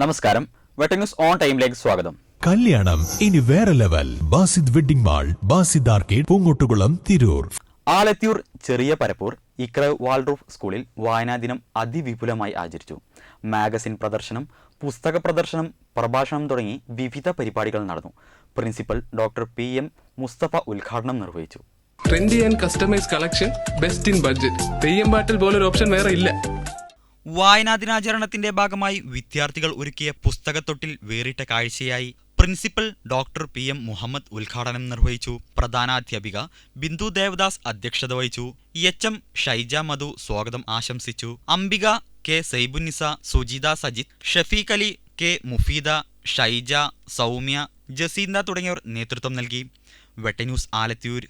നമസ്കാരം. വെട്ടന്യൂസ് ഓൺ ടൈമിലേക്ക് സ്വാഗതം. കല്യാണം. ഇനി വേറെ level. Basid wedding mall Basid arcade Poongottukulam Tirur. Alathiyur Cheriya Parappur Iqra വാൾഡ്രൂഫ് സ്കൂളിൽ വായനാ ദിനം അതിവിപുലമായി ആചരിച്ചു. മാഗസിൻ പ്രദർശനം പുസ്തക പ്രദർശനം പ്രഭാഷണം തുടങ്ങി വിവിധ പരിപാടികൾ നടന്നു. Principal doctor P M Mustafa ഉദ്ഘാടനം നിർവഹിച്ചു. Trendy and customise collection best in budget. Theyyam പാട്ടിൽ പോലൊരു ഓപ്ഷൻ വേറെ ഇല്ല. വായനാ ദിനാചരണത്തിന്റെ ഭാഗമായി വിദ്യാർത്ഥികൾ ഒരുക്കിയ പുസ്തകത്തൊട്ടിൽ വേറിട്ട കാഴ്ചയായി. Principal doctor P M Muhammad ഉദ്ഘാടനം നിർവഹിച്ചു. പ്രധാനാധ്യാപിക ബിന്ദു ദേവദാസ് അധ്യക്ഷത വഹിച്ചു. എച്ച് എം ഷൈജ മധു സ്വാഗതം ആശംസിച്ചു. അംബിക കെ സൈബുന്നിസ സുജിത സജിത് ഷഫീഖ് അലി കെ മുഫീദ ഷൈജ സൗമ്യ ജസീന്ദ തുടങ്ങിയവർ നേതൃത്വം നൽകി. വെട്ടന്യൂസ് ആലത്തിയൂർ